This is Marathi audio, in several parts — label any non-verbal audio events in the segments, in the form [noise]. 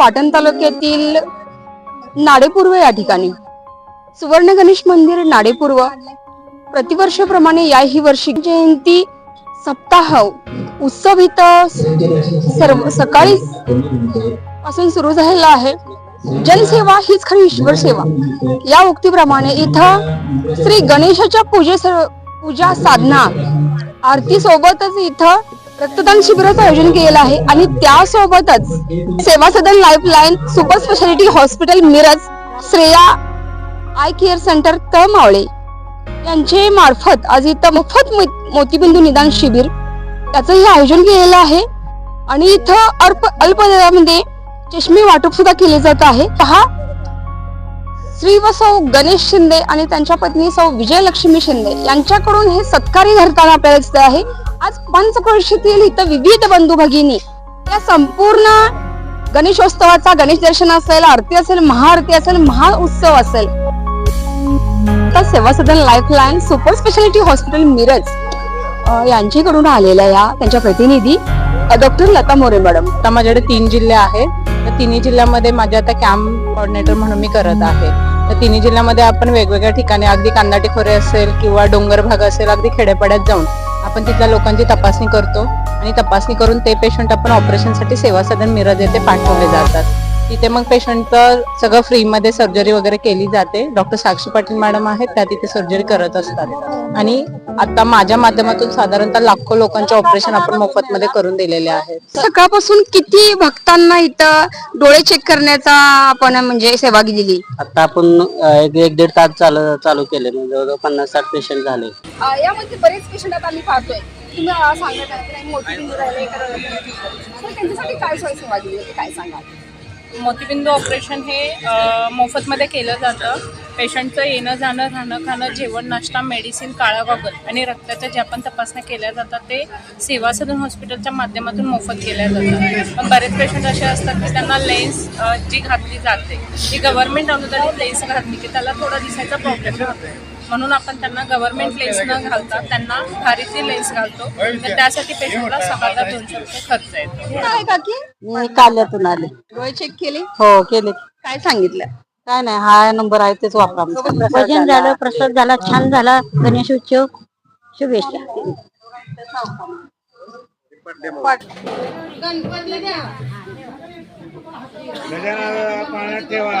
पाटण तालुक्यातील नाडेपूर्व या ठिकाणी. सुवर्ण गणेश मंदिर नाडेपूर्व. प्रतिवर्षाप्रमाणे याही वर्षी जयंती सप्ताह उत्सव इथं सर्व सकाळी पासून सुरू झालेला आहे. जनसेवा हीच खरी ईश्वर सेवा. या उक्तीप्रमाणे इथं श्री गणेशाच्या पूजे पूजा साधना आरती सोबतच इथं रक्तदान शिबिराचं आयोजन केलेलं आहे आणि त्यासोबतच Seva Sadan lifeline super speciality hospital Miraj Shreya eye care centre Talmavale यांचे मार्फत आज इथं मोफत मो- मोतीबिंदू निदान शिबिर त्याचंही आयोजन केलेलं आहे. आणि इथं अल्प अल्प दरामध्ये चष्मे वाटप सुद्धा केले जात आहे. पहा श्री व सौ गणेश शिंदे आणि त्यांच्या पत्नी सौ विजयलक्ष्मी शिंदे यांच्याकडून हे सत्कारी घडताना आपल्याला दिसत आहे. आज पंचक्रोशीतील इथं विविध बंधू भगिनी या संपूर्ण गणेशोत्सवाचा गणेश दर्शन असेल आरती असेल महाआरती असेल महाउत्सव असेल. तर Seva Sadan lifeline super speciality hospital Miraj यांच्याकडून आलेल्या या त्यांच्या प्रतिनिधी डॉक्टर लता मोरे मॅडम. आता माझ्याकडे तीन जिल्हे आहेत. तर तिन्ही जिल्ह्यामध्ये माझ्या आता कॅम्प कॉर्डिनेटर म्हणून मी करत आहे. तर तिन्ही जिल्ह्यामध्ये आपण वेगवेगळ्या ठिकाणी अगदी कांदाटी खोरे असेल किंवा डोंगर भाग असेल अगदी खेड्यापाड्यात जाऊन आपण तिथल्या लोकांची तपासणी करतो. आणि तपासणी करून ते पेशंट आपण ऑपरेशनसाठी सेवा सदन मिरज येथे पाठवले जातात. तिथे मग पेशंटचं सगळं फ्रीमध्ये सर्जरी वगैरे केली जाते. डॉक्टर साक्षी पाटील मॅडम आहेत त्या तिथे सर्जरी करत असतात. आणि आता माझ्या माध्यमातून साधारणतः लाखो लोकांचे ऑपरेशन आपण मोफतमध्ये करून दिलेले आहेत. सकाळपासून किती भक्तांना इथं डोळे चेक करण्याचा आपण म्हणजे सेवा दिलेली आता आपण एक एक दीड तास चालू चालू केले. म्हणजे जवळजवळ पन्नास साठ पेशंट झाले. यामध्ये बरेच पेशंट आता आम्ही पाहतोय. तुम्ही सांगत आहे की नाही मोठी त्यांच्यासाठी काय सोय सेवा दिली? होती काय सांगा मोतीबिंदू ऑपरेशन हे मोफतमध्ये केलं जातं. पेशंटचं येणं जाणं राहणं खाणं जेवण नाश्ता मेडिसिन काळा गॉगल आणि रक्ताच्या ज्या पण तपासण्या केल्या जातात ते सेवा सदन हॉस्पिटलच्या माध्यमातून मोफत केल्या जातात. पण बरेच पेशंट असे असतात की त्यांना लेन्स जी घातली जाते. ती गव्हर्नमेंट अनुदानित लेन्स घातली की त्याला थोडा दिसायचा प्रॉब्लेम होतो म्हणून आपण त्यांना गव्हर्नमेंट लेन्स न घालता त्यांना भारीतली लेन्स घालतो. तर त्यासाठी पेशंटला सहा हजार दोनशे रुपये खर्च येतो. काय काकी? मी काल्यातून आले. डोळे चेक केले? हो केले. काय सांगितलं? काय नाही हा नंबर आहे तेच वापरा भजन झालं. प्रसाद झाला छान झाला. गणेश उत्सव शुभेच्छा. पाण्यात ठेवा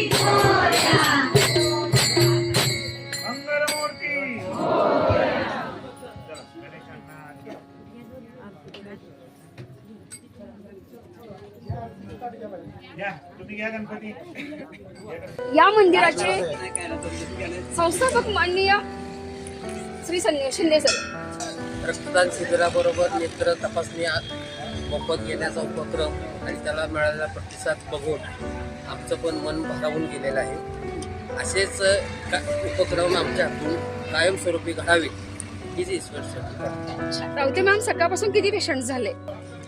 या मंदिराचे संस्थापक माननीय श्री शिंदे सर. रक्तदान शिबिराबरोबर नेत्र तपासणी मोफत घेण्याचा उपक्रम आणि त्याला मिळालेला प्रतिसाद बघून आमचं पण मन भारावून गेलेलं आहे. असेच का उपक्रम आमच्या हातून कायमस्वरूपी घडावेत हीच ईश्वर रावते मॅम सकाळपासून किती पेशंट झाले?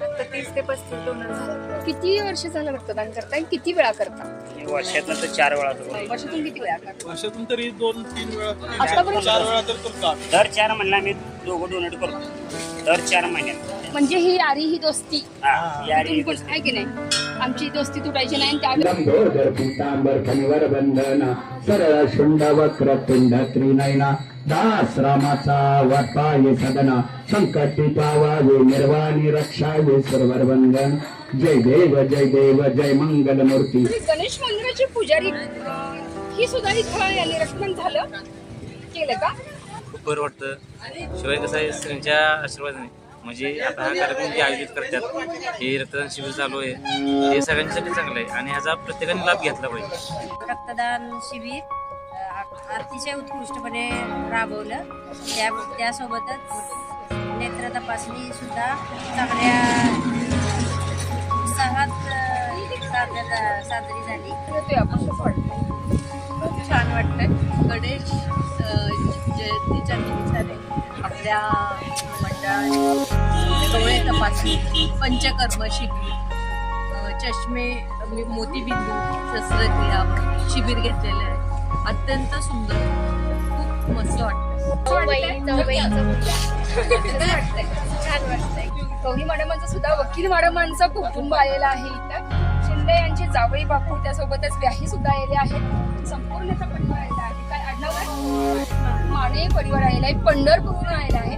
आता तीस ते पस्तीस डोनर झाले. किती वर्ष झालं रक्तदान करताय? किती वेळा करता? वर्षातनं तर चार वेळा वर्षातून किती वेळा करता? वर्षातून तरी दोन तीन वेळा आतापर्यंत? चार वेळा तर करतो दर चार महिन्याला आम्ही दोघं डोनेट करतो. दर चार महिन्यात. म्हणजे ही यारी ही दोस्ती. हा, यारी आहे की नाही? आमची दोस्ती तुटायची नाही आणि त्या लंबोदर पितांबर कनिवर बंधना सरळ शुंड वक्र तुंड त्रिनयना दास रामाचा वाटपाये सदना संकटी पावावे निर्वाणी रक्षावे सर्वर बंधन जय देव जय देव जय मंगल मूर्ती श्री गणेश मंदिराचे पुजारी ही सुद्धा इथं यांनी रक्तदान झालं. केलं का? खूप बरं वाटतं. शिवाय कसं आहे त्यांच्या आशीर्वादाने. म्हणजे आता हा कार्यक्रम जे आयोजित करतात हे रक्तदान शिबिर चालू आहे. हे सगळ्यांसाठी चांगलं आहे आणि ह्याचा प्रत्येकाने लाभ घेतला पाहिजे. रक्तदान शिबिर अतिशय उत्कृष्टपणे राबवलं. त्या त्यासोबतच नेत्र तपासणीसुद्धा चांगल्या उत्साहात अ, साजरी झाली. येतोय वाटतं खूप छान गणेश जयंतीच्या निमित्ताने आपल्या मंडळाने डोळे तपासणी पंचकर्म शिकली चष्मे मोतीबिंदू शस्त्रक्रिया शिबिर घेतलेलं आहे. अत्यंत सुंदर. खूप मस्त वाटतं छान वाटतंय. गौरी मॅडमांचं सुद्धा वकील मॅडमांचं कुटुंब आलेलं आहे इथं. शिंदे यांचे जावई बापू त्यासोबतच व्याही सुद्धा आलेले आहेत. संपूर्णचा परिवार आलेला आहे. काय आडनाव आहे? माने परिवार आलेला आहे. पंढरपूरहून आलेला आहे.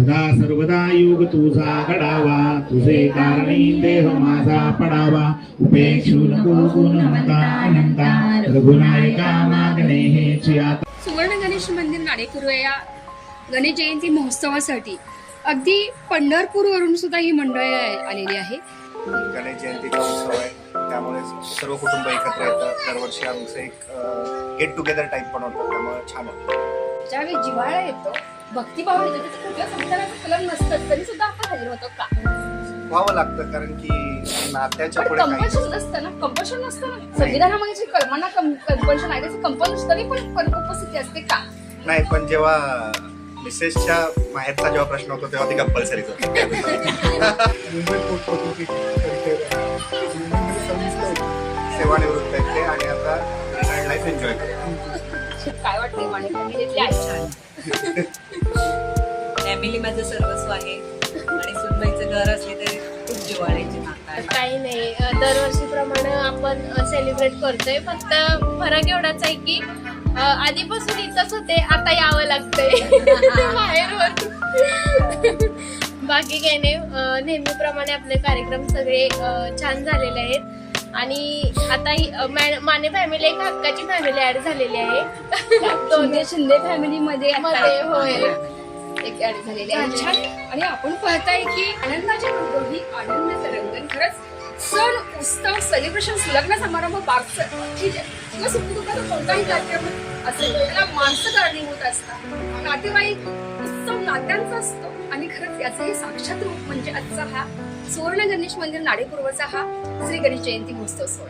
सदा सर्वदा युग तुझा घडावा. तुझे कारणी देह माझा पडावा. उपेक्षू नको अनंता रघुनायका मागणे आता सुवर्ण गणेश मंदिर नाणेपूर्व या गणेश जयंती महोत्सवासाठी. अगदी पंढरपूरवरून सुद्धा ही मंडळी आलेली आहे. गणेश जयंतीचा उत्सव आहे. त्यामुळे सर्व कुटुंब एकत्र येतात. दरवर्षी आमचं एक गेट टुगेदर टाईप पण होतं. त्यामुळे छान होतं. ज्यावेळी जिव्हाळा येतो भक्तिभाव येतो त्याचं कुठल्या संविधानाचं कलम नसतं तरी सुद्धा आपण हजर होतो का? व्हावं लागतं कारण की नात्याच्या पुढे काही कंपल्शन नसतं ना? कंपल्शन नसतं ना? संविधानामध्ये जी कल्पना कंपल्शन आहे त्याचं कंपल्शन तरी पण पण उपस्थिती असते का? नाही पण जेव्हा मिसेसच्या माहेरचा जेव्हा प्रश्न होतो तेव्हा ती कंपल्सरीच होती. [laughs] सेवानिवृत्त आहेत ते आणि आता रिटायर्ड लाईफ एन्जॉय करतात. काय वाटते फॅमिलीतले फॅमिली माझं सर्वस्व आहे. आणि सुनबाईचं घर असले तरी खूप आहे. काही नाही. दरवर्षीप्रमाणे आपण सेलिब्रेट करतोय. फक्त फरक एवढाच आहे की आधीपासून इथंच होते आता यावं लागतंय. [laughs] बाहेरवर. बाकी काही नाही. नेहमीप्रमाणे आपले कार्यक्रम सगळे छान झालेले आहेत. आणि आता ही, माने फॅमिली एक हक्काची फॅमिली ऍड झालेली आहे. शिंदे शिंदे आता मध्ये होय. एक ऍड झालेली आहे. छान. आणि आपण पाहताय की आनंदाच्या ही आनंद खरंच सण उत्सव सेलिब्रेशन लग्न समारंभ बारस. ठीक आहे. किंवा सुखदुःखाचा कोणताही कार्यक्रम असेल त्याला माणसं कारणीभूत असतात. नातेवाईक उत्सव नात्यांचा असतो. आणि खरंच याचं हे साक्षात रूप म्हणजे आजचा हा सुवर्ण गणेश मंदिर नाडेपूर्वचा हा श्री गणेश जयंती महोत्सव सोहळा.